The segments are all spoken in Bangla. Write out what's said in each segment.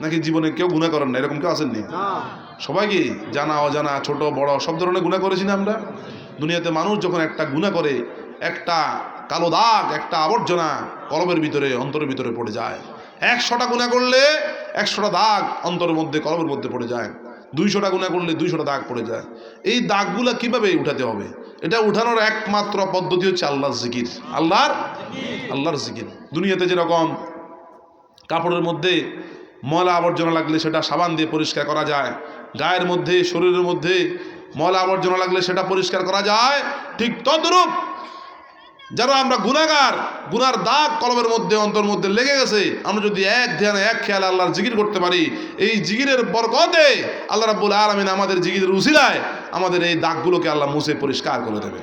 নাকি জীবনে কেউ গুণা করেন না? এরকম কেউ আসেননি সবাই কি জানা অজানা ছোট বড় সব ধরনের গুণা করেছি না আমরা? দুনিয়াতে মানুষ যখন একটা গুণা করে একটা কালো দাগ একটা আবর্জনা কলমের ভিতরে অন্তরের ভিতরে পড়ে যায়। একশোটা গুণা করলে একশোটা দাগ অন্তরের মধ্যে কলমের মধ্যে পড়ে যায়। দুইশোটা গুণা করলে দুইশোটা দাগ পড়ে যায়। এই দাগগুলা কীভাবে উঠাতে হবে? এটা উঠানোর একমাত্র পদ্ধতি হচ্ছে আল্লাহর জিকির। আল্লাহর? আল্লাহর জিকির। দুনিয়াতে যেরকম কাপড়ের মধ্যে ময়লা আবর্জনা লাগলে সেটা সাবান দিয়ে পরিষ্কার করা যায়। গায়ের মধ্যে, শরীরের মধ্যে ময়লা আবর্জনা লাগলে সেটা পরিষ্কার করা যায়। ঠিক তদ্রূপ যারা আমরা গুনাগার গুনার দাগ কলমের মধ্যে অন্তর মধ্যে লেগে গেছে, আমরা যদি এক ধ্যানে, এক খেয়ালে আল্লাহর জিগির করতে পারি, এই জিকিরের বরকতে আল্লাহ রাব্বুল আলমিন আমাদের জিকিরের উসিলায় আমাদের এই দাগগুলোকে আল্লাহ মুছে পরিষ্কার করে দেবে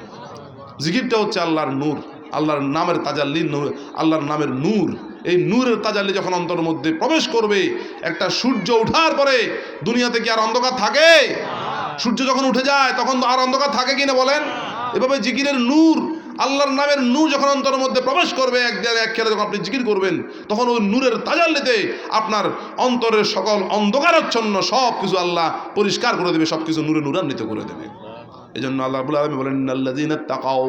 জিগিরটা হচ্ছে আল্লাহর নূর, আল্লাহর নামের তাজাল্লি নূর, আল্লাহর নামের নূর। এই নূরের তাজাল্লি যখন অন্তর মধ্যে প্রবেশ করবে, একটা সূর্য ওঠার পরে দুনিয়াতে কি আর অন্ধকার থাকে? সূর্য যখন উঠে যায়, তখন আর অন্ধকার থাকে কিনা বলেন? এভাবে জিকিরের নূর, আল্লাহর নামের নূর যখন অন্তরের মধ্যে প্রবেশ করবে, এক দিন এক খেলে যখন আপনি জিকির করবেন, তখন ওই নূরের তাজাল্লিতে আপনার অন্তরের সকল অন্ধকারাচ্ছন্ন সব কিছু আল্লাহ পরিষ্কার করে দেবে সব কিছু নূরে নূরান্বিত করে দেবে। এই জন্য আল্লাহ রাব্বুল আলামিন বলেন আল্লাযীনা তাকাও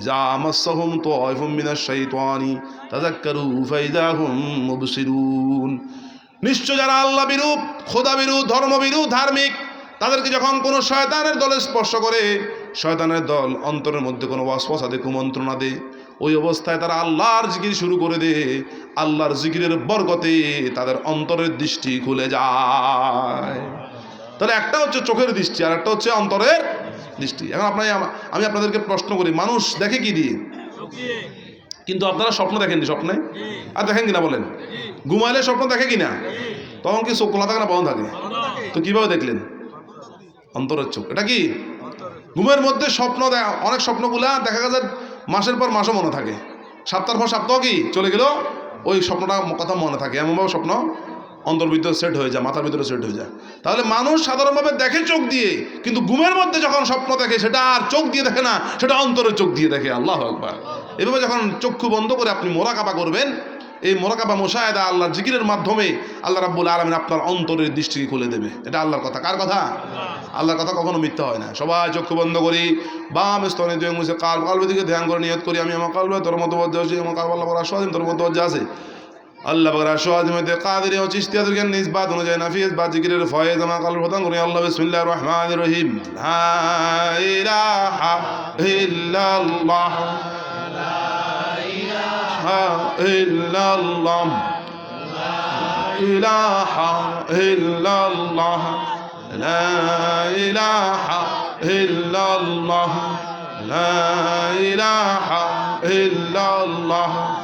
ইযা মাসাহুম তাইফুম মিনাশ শাইতানি তাযাক্কারু ফাইদা হুম মুবসিরুন. নিশ্চয় যারা আল্লাহ বিরূপ, খোদা বিরূপ, ধর্ম বিরূপ, ধার্মিক, তাদেরকে যখন কোনো শয়তানের দলে স্পর্শ করে, শয়তানের দল অন্তরের মধ্যে কোনো ওয়াসওয়াসা দে কুমন্ত্রণা দে ওই অবস্থায় তারা আল্লাহর জিকির শুরু করে দে আল্লাহর জিকিরের বরকতে তাদের অন্তরের দৃষ্টি খুলে যায়। তাহলে একটা হচ্ছে চোখের দৃষ্টি আর একটা হচ্ছে অন্তরের দৃষ্টি। এখন আপনার আমি আপনাদেরকে প্রশ্ন করি, মানুষ দেখে কি দিয়ে? কিন্তু আপনারা স্বপ্ন দেখেননি, স্বপ্নে আর দেখেন কিনা বলেন? ঘুমাইলে স্বপ্ন দেখে কিনা? তখন কি চোখ খোলা থাকে না, বন্ধ থাকে? তো কীভাবে দেখলেন? অন্তরের চোখ। এটা কি? ঘুমের মধ্যে স্বপ্ন অনেক স্বপ্নগুলা দেখা গেছে মাসের পর মাসও মনে থাকে। সপ্তাহের পর সপ্তাহ কি? চলে গেল, ওই স্বপ্নটা কথা মনে থাকে। এমনভাবে স্বপ্ন অন্তর ভিতরে সেট হয়ে যায়, মাথার ভিতরে সেট হয়ে যায়। তাহলে মানুষ সাধারণভাবে দেখে চোখ দিয়ে, কিন্তু ঘুমের মধ্যে যখন স্বপ্ন দেখে, সেটা আর চোখ দিয়ে দেখে না, সেটা অন্তরের চোখ দিয়ে দেখে, আল্লাহ একবার এভাবে যখন চক্ষু বন্ধ করে আপনি মোরাকাবা করবেন, এই মোরাকাবা মোশায়দা আল্লাহর জিকিরের মাধ্যমে আল্লাহ রাব্বুল আলমিন আপনার অন্তরের দৃষ্টিকে খুলে দেবে। এটা আল্লাহর কথা। কার কথা? আল্লাহর কথা কখনো মিথ্যা হয় না। সবাই চক্ষু বন্ধ করি, বাম স্তনে দুই মুছে কাল কালবের দিকে ধ্যান করে নিয়ত করি, আমি আমার কালবে তোর মতো আছি, আমার কাল আল্লাহ স্বাধীন তোর মতো আছে। الله بغرا شواد مت قادر أو چشتي در گن نس بعد نه نه فيز بعد گير فايز ما قال بدن غري الله بسم الله الرحمن الرحيم لا اله الا الله لا اله الا الله لا اله الا الله لا اله الا الله, لا إله إلا الله.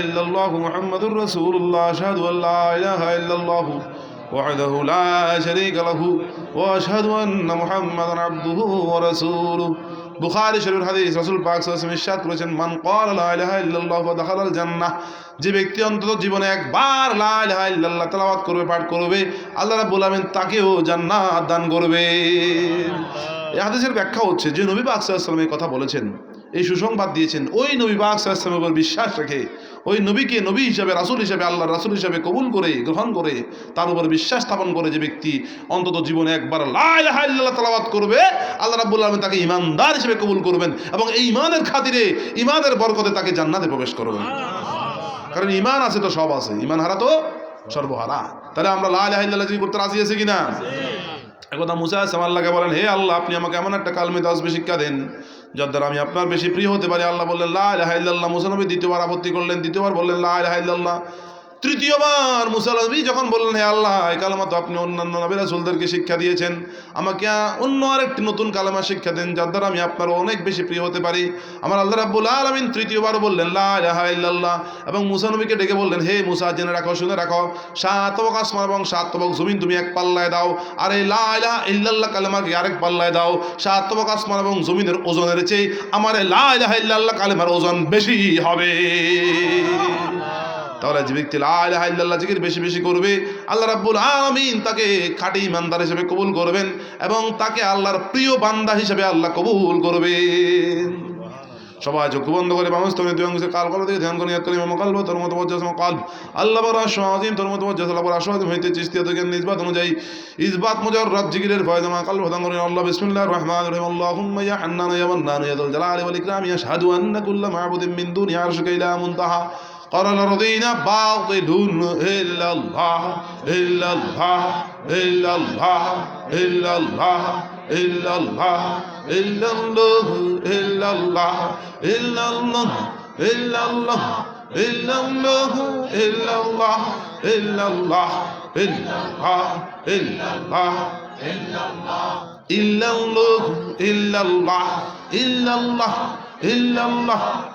ইল্লাল্লাহু মুহাম্মাদুর রাসূলুল্লাহ লা ইলাহা ইল্লাল্লাহু মুহাম্মাদুর রাসূলুল্লাহ আশহাদু আল লা ইলাহা ইল্লাল্লাহু وحده لا شريك له واشهد ان محمدا عبده ورسوله বুখারী শরীফের হাদিস রাসূল পাক সাল্লাল্লাহু আলাইহি ওয়াসাল্লাম ইরশাদ করেছেন মান ক্বালা লা ইলাহা ইল্লাল্লাহ ওয়া দাখালাল জান্নাহ যে ব্যক্তি অন্তত জীবনে একবার লা ইলাহা ইল্লাল্লাহ তেলাওয়াত করবে পাঠ করবে আল্লাহ রাব্বুল আলামিন তাকেও জান্নাত দান করবে এই হাদিসের ব্যাখ্যা হচ্ছে যে নবী পাক সাল্লাল্লাহু আলাইহি ওয়াসাল্লাম এই কথা বলেছেন এই সুসংবাদ দিয়েছেন, ওই নবী সাল্লাল্লাহু উপর বিশ্বাস রেখে, ওই নবীকে নবী হিসাবে, রাসুল হিসাবে আল্লাহ রাসুল হিসাবে কবুল করে, গ্রহণ করে, তার উপর বিশ্বাস স্থাপন করে যে ব্যক্তি অন্তত জীবনে একবার লা ইলাহা ইল্লাল্লাহ তেলাওয়াত করবে, আল্লাহ রাব্বুল আলামিন তাকে ইমানদার হিসেবে কবুল করবেন এবং এই ইমানের খাতিরে ইমানের বরকতে তাকে জান্নাতে প্রবেশ করবেন। কারণ ঈমান আছে তো সব আছে, ঈমান হারা তো সর্বহারা। তাহলে আমরা লা ইলাহা ইল্লাল্লাহ জিকির করতে রাজি আছি কিনা? একদা মুসা আসলাম আল্লাহকে বলেন, হে আল্লাহ, আপনি আমাকে এমন একটা কালমে তাসবি শিক্ষা দেন যার দ্বারা আমি আপনার বেশি প্রিয় হতে পারি। আল্লাহ বললেন লাহ ইল্লাল্লাহ। মুসা নবী দ্বিতীয়বার আপত্তি করলেন, দ্বিতীয়বার বললেন লাহ ইল্লাল্লাহ। তৃতীয়বার মুসা যখন বললেন, হে আল্লাহ, এই কালামা তো আপনি অন্যান্য নবী রাসূলদেরকে শিক্ষা দিয়েছেন। আমাকে অন্য আরেকটি নতুন কালামা শিক্ষা দেন, যার দ্বারা আমি আপনার অনেক বেশি প্রিয় হতে পারি। আমার আল্লাহ রাব্বুল আলামিন তৃতীয়বার বললেন, লা ইলাহা ইল্লাল্লাহ। এবং মুসা নবীকে ডেকে বললেন, হে মুসা, জেনে রাখো, শুনে রাখো। সাত তবক আসমান এবং সাত তবক জমিন তুমি এক পাল্লায় দাও। আর এই লা ইলাহা ইল্লাল্লাহ কালেমাকে আরেক পাল্লায় দাও। সাত তবক আসমান এবং জমিনের ওজনের চেয়ে আমার এই লা ইলাহা ইল্লাল্লাহ কালেমার ওজন বেশি হবে। তাহলে যে ব্যক্তি আল্লাহ জিকির বেশি বেশি করবে। আল্লাহ রাব্বুল আলামিন তাকে খাঁটি ইমানদার হিসেবে কবুল করবেন এবং তাকে আল্লাহর প্রিয় বান্দা হিসেবে আল্লাহ কবুল করবেন। সবাই চোখ বন্ধ করে মানুষ তুমি দুই অংশে কাল কলো থেকে ধ্যান করে নিয়ত করে মামা কালব তোর মতো বজ্জাস কাল আল্লাহ বড় আসিম তোর মতো বজ্জাস আল্লাহ বড় আসিম হইতে চিস্তিয়া থেকে ইসবাত অনুযায়ী ইসবাত মুজার রব জিকিরের ফয়দা মা কাল প্রদান করেন আল্লাহ, বিসমিল্লাহির রহমানির রহিম। আল্লাহুম্মা ইয়া হান্নান, ইয়া মান্নান ইয়া যাল জালালি ওয়াল ইকরাম ইয়াশহাদু আন্না কুল্লা মা'বুদিন মিন দুনি আরশিকা ইলা মুনতাহা। قال الذين باطل إلا الله إلا الله إلا الله إلا الله إلا الله إلا الله إلا الله إلا الله إلا الله إلا الله إلا الله إلا الله إلا الله إلا الله إلا الله إلا الله إلا الله إلا الله إلا الله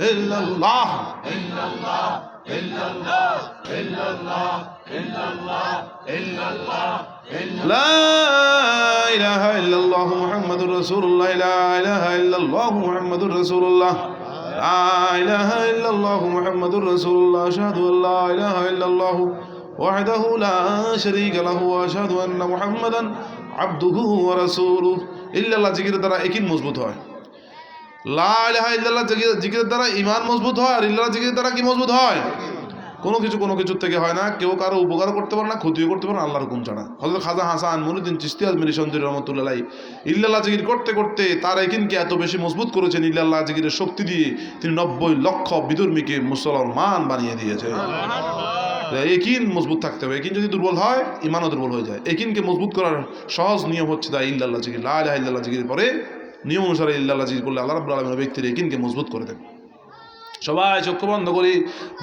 إلا الله. إلا الله إلا الله إلا الله إلا الله إلا الله لا إله إلا الله محمد رسول الله. لا إله إلا الله محمد رسول الله. لا إله إلا الله محمد رسول الله. أشهد أن لا إله إلا الله وحده لا شريك له. وأشهد أن محمدا عبده ورسوله. إلا الله ذكر رأيك একই মজবুত লা ইলাহা ইল্লাল্লাহ জিকির- জিকিরের দ্বারা ইমান মজবুত হয় আর ইল্লাল্লাহ জিকিরের দ্বারা কি মজবুত হয়? কোনো কিছু কোনো কিছুর থেকে হয় না। কেউ কারও উপকার করতে পারে না ক্ষতিও করতে পারে না আল্লাহর হুকুম ছাড়া হজরত খাজা হাসান মনুদ্দিন চিস্তি আজমিরি সন্দির রহমতুল্লাহ ইল্লাল্লাহ জিকির করতে করতে তার একিনকে এত বেশি মজবুত করেছেন ইল্লাল্লাহ জিকিরের শক্তি দিয়ে তিনি নব্বই লক্ষ বিধর্মীকে মুসলমান বানিয়ে দিয়েছে। একিন মজবুত থাকতে হবে। একিন যদি দুর্বল হয় ইমানও দুর্বল হয়ে যায়। একিনকে মজবুত করার সহজ নিয়ম হচ্ছে দা ইল্লাল্লাহ জিকির। লা ইলাহা ইল্লাল্লাহ জিকির পরে নিয়ম অনুসারে ইল্লাল্লাহ জিকির করলে আল্লাহ রাব্বুল আলামিন ব্যক্তির একিনকে মজবুত করে দেন সবাই চক্ষু বন্ধ করি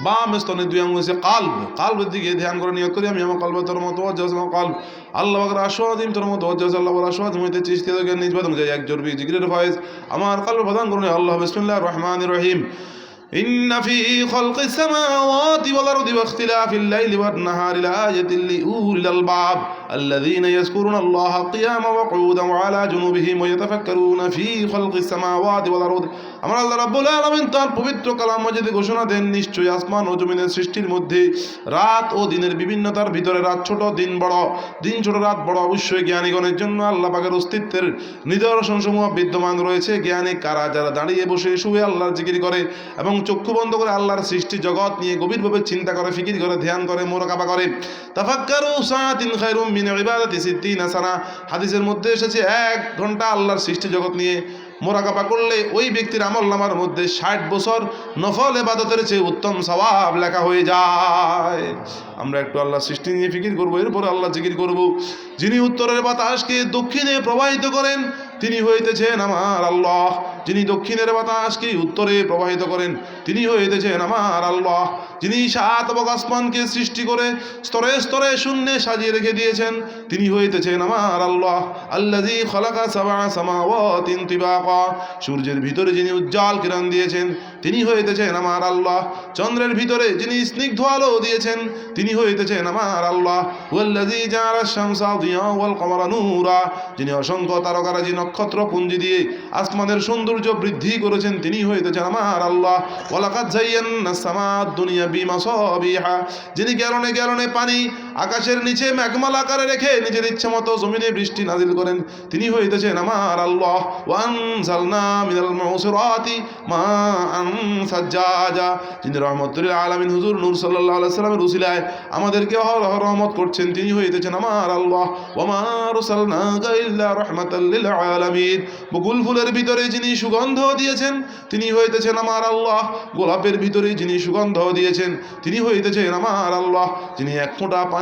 বাম স্তনে দুই আঙুল হচ্ছে কাল্ব কাল্বের দিকে ধ্যান করে নিয়োগ করি আমি আমার কল্প তোর মতো অজ্জাস আমার কল্ব আল্লাহ বাকর আশোয়াদিম তোর মতো অজ্জাস আল্লাহ বলা আশোয়াদিম হইতে চিস্তি থেকে নিজ বাদন যাই এক জরবি জিগিরের ভয়েস আমার কল্প প্রদান করুন আল্লাহ বিসমিল্লাহ রহমান রহিম إن في خلق السماوات والأرض واختلاف الليل والنهار لآية لأولي الألباب الذين يذكرون الله قياما وقعودا وعلى جنوبهم ويتفكرون في خلق السماوات والأرض আমার আল্লাহ রাব্বুল আলামিন তার পবিত্র কালাম মাজিদে ঘোষণা দেন নিশ্চয়ই আসমান ও জমিনের সৃষ্টির মধ্যে রাত ও দিনের বিভিন্নতার ভিতরে রাত ছোট দিন বড় দিন ছোট রাত বড় অবশ্যই জ্ঞানীগণের জন্য আল্লাহ পাকের অস্তিত্বের নিদর্শন সমূহ বিদ্যমান রয়েছে জ্ঞানী কারা যারা দাঁড়িয়ে বসে শুয়ে আল্লাহর জিকির করে এবং চক্ষু বন্ধ করে আল্লাহর সৃষ্টি জগৎ নিয়ে গভীরভাবে চিন্তা করে ফিকির করে ধ্যান করে মোরাকাবা করে তাফাক্কারু সাআতিন খায়রুম মিন ইবাদতি সিদ্দিনা সানা হাদিসের মধ্যে এসেছে, এক ঘণ্টা আল্লাহর সৃষ্টি জগৎ নিয়ে মোরাকাবা করলে ওই ব্যক্তির আমল নামার মধ্যে ষাট বছর নফল এবাদতের চেয়ে উত্তম স্বভাব লেখা হয়ে যায়। আমরা একটু আল্লাহ সৃষ্টি নিয়ে ফিকির করব, এরপরে আল্লাহ জিকির করব। যিনি উত্তরের বাতাসকে দক্ষিণে প্রবাহিত করেন, তিনি হইতেছেন আমার আল্লাহ। যিনি দক্ষিণের বাতাসকে উত্তরে প্রবাহিত করেন, তিনি হইতেছেন আমার আল্লাহ। যিনি সাত এবং আসমানকে সৃষ্টি করে স্তরে স্তরে শূন্যে সাজিয়ে রেখে দিয়েছেন, তিনি হইতেছেন আমার আল্লাহ। আল্লাজি খলাকা সাবা সামাওয়াতিন তিবাকা। সূর্যের ভিতরে যিনি উজ্জ্বল কিরণ দিয়েছেন তিনি হইতেছেন আমার আল্লাহ। চন্দ্রের ভিতরে যিনি স্নিগ্ধ আলো দিয়েছেন, তিনি হইতেছেন আমার আল্লাহ। যিনি অসংখ্য তারকারাজি নক্ষত্র পুঞ্জি দিয়ে আসমানের সৌন্দর্য বৃদ্ধি করেছেন, তিনি হইতেছেন আমার আল্লাহ। সামাদ দুনিয়া যিনি গ্যালনে গ্যালনে পানি আকাশের নিচে ম্যাগমাল আকারে রেখে নিজের ইচ্ছে মতো জমিনে বৃষ্টি নাজিল করেন। তিনি হইতেছেন আমার আল্লাহ। ওয়ান জালনা মিনাল মাউসিরাতি মা আন সাজ্জাজা। যিনি রহমতুল আলামিন হুজুর নূর সাল্লাল্লাহু আলাইহি সাল্লামের উসিলায় আমাদেরকে অহরহ রহমত করছেন, তিনি হইতেছেন আমার আল্লাহ। ওমা রুসালনাকা ইল্লা রাহমাতাল লিল আলামিন। বকুল ফুলের ভিতরে যিনি সুগন্ধ দিয়েছেন, তিনি হইতেছেন আমার আল্লাহ। গোলাপের ভিতরে যিনি সুগন্ধ দিয়েছেন, তিনি হইতেছেন আমার আল্লাহ। যিনি এক ফোঁটা পানি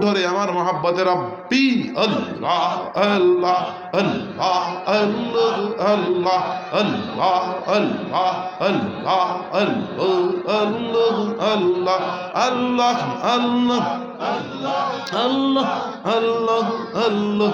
কুঠরে আমার মহাব্বতের রাব্বি আল্লাহ আল্লাহ আল্লাহ আল্লাহ আল্লাহ আল্লাহ আল্লাহ আল্লাহ আল্লাহ আল্লাহ আল্লাহ আল্লাহ আল্লাহ আল্লাহ আল্লাহ আল্লাহ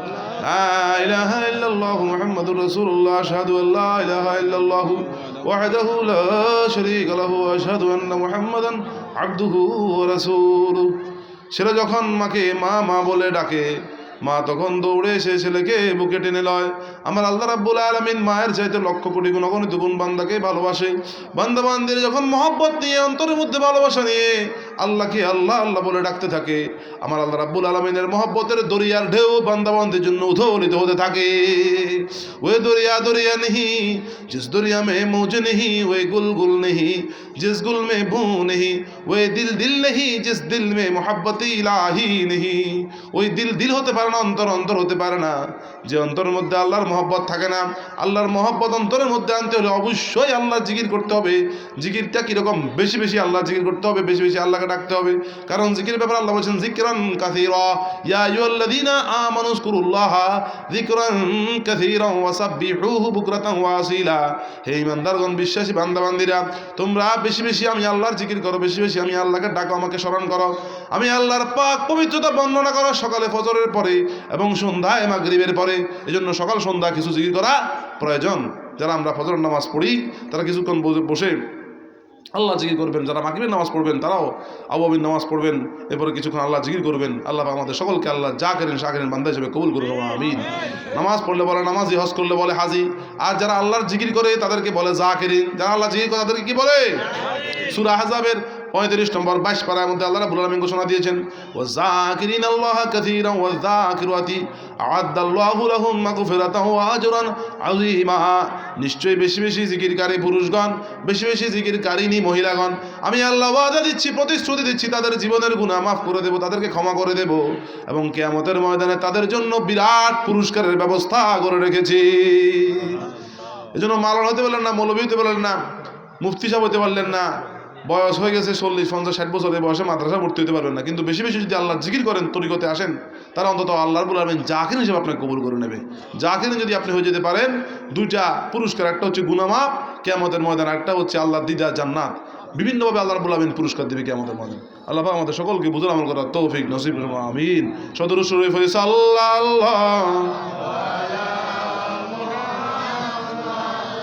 لا إله إلا الله محمد رسول الله أشهد أن لا إله إلا الله وحده لا شريك له وأشهد أن محمدا عبده ورسوله সেটা যখন মাকে মা মা বলে ডাকে মা তখন দৌড়ে সে ছেলেকে বুকে টেনে লয়। আমার আল্লাহ রাব্বুল আলমিন মায়ের চাইতে লক্ষ কোটি গুণগণিত গুণ বান্দাকে ভালোবাসে। বান্দা বান্দির যখন মহব্বত নিয়ে, অন্তরের মধ্যে ভালোবাসা নিয়ে আল্লাহকে আল্লাহ আল্লাহ বলে ডাকতে থাকে, আমার আল্লাহ রাব্বুল আলমিনের মহব্বতের দরিয়ার ঢেউ বান্দাবান্দির জন্য উধলিত হতে থাকে। ওয়ে দরিয়া দরিয়া নেহি, জিস দরিয়া মে মৌজ নেহি, ওয়ে গুল গুল নেহি, জিস গুল মে ভু নেহি, ওয়ে দিল দিল নেহি, জিস দিল মে মোহাব্বত ইলাহি নেহি। ওই দিল দিল হতে পারে না অন্তর অন্তর হতে পারে না। যে অন্তরের মধ্যে আল্লাহর মহব্বত থাকে না, আল্লাহর মহব্বত অন্তরের মধ্যে আনতে হলে অবশ্যই আল্লাহ জিকির করতে হবে। জিকিরটা কীরকম? বেশি বেশি আল্লাহ জিকির করতে হবে, বেশি বেশি আল্লাহকে ডাকতে হবে। কারণ জিকির ব্যাপারে আল্লাহ বলছেন জিকরান কাসীরা, ইয়া আইয়ুহাল্লাযীনা আমানু যকুরুল্লাহ যিকরান কাসীরা ওয়াসাব্বিহুহু বুকরাতান ওয়া আসীলা। হে ইমানদারগণ বিশ্বাসী বান্দাবান্দিরা, তোমরা বেশি বেশি আমি আল্লাহর জিকির করো, বেশি বেশি আমি আল্লাহকে ডাকো, আমাকে স্মরণ করো। আমি আল্লাহর পাক পবিত্রতা বর্ণনা করো, সকালে ফজরের পরে। এবং সন্ধ্যায় মাগরিবের পরে এজন্য সকাল সন্ধ্যা কিছু জিকির করা প্রয়োজন। যারা আমরা ফজর নামাজ পড়ি তারা কিছুক্ষণ বসে- আল্লাহ জিকির করবেন। যারা মাগরিবের নামাজ পড়বেন তারাও আবাবির নামাজ পড়বেন। এরপরে কিছুক্ষণ আল্লাহ জিকির করবেন। আল্লাহ আমাদের সকলকে আল্লাহ যা করেন সা করেন বান্দা হিসেবে কবুল করুন আমিন। নামাজ পড়লে বলে নামাজি হজ করলে বলে হাজি। আর যারা আল্লাহর জিকির করে তাদেরকে বলে যা করেন। যারা আল্লাহ জিকির করে তাদেরকে কি বলে? সুরা হাজাবের পঁয়ত্রিশ নম্বর বাইশ পাড়ার মধ্যে আল্লাহ রাবুল আলমিন ঘোষণা দিয়েছেন ও জাকিরিন আল্লাহ কাসীরান ওয়া যাকিরাতি আ'আদাল্লাহু লাহুম মাগফিরাতান ওয়া আজরান আযীমা। নিশ্চয়ই বেশি বেশি জিকিরকারী পুরুষগণ, বেশি বেশি জিকিরকারিনী মহিলাগণ, আমি আল্লাহ ওয়াদা দিচ্ছি, প্রতিশ্রুতি দিচ্ছি, তাদের জীবনের গুনাহ মাফ করে দেব, তাদেরকে ক্ষমা করে দেব এবং কিয়ামতের ময়দানে তাদের জন্য বিরাট পুরস্কারের ব্যবস্থা করে রেখেছি। এজন্য মালন হতে পারলেন না, মৌলবী হতে পারলেন না, মুফতি সাহেব হতে পারলেন না বয়স হয়ে গেছে চল্লিশ, পঞ্চাশ, ষাট বছর এই বয়সে মাদ্রাসা ভর্তি হতে পারবেন না। কিন্তু বেশি বেশি যদি আল্লাহ জিকির করেন, তরিকতে আসেন তারা অন্তত আল্লাহর বলবেন জাকির হিসেবে আপনাকে কবুল করে নেবে। জাকির যদি আপনি হয়ে যেতে পারেন, দুইটা পুরস্কার, একটা হচ্ছে গুনামাপ, কেয়ামতের ময়দান একটা হচ্ছে আল্লাহ দিদা জান্নাত। বিভিন্নভাবে আল্লাহ রাব্বুল আমিন পুরস্কার দেবে কেয়ামতের ময়দান। আল্লাহ আমাদের সকলকে বুঝুন আমল করার তৌফিক, নসিব আমিন। সদর শরীফ হয়েছে আল্লাহ আল্লাহ।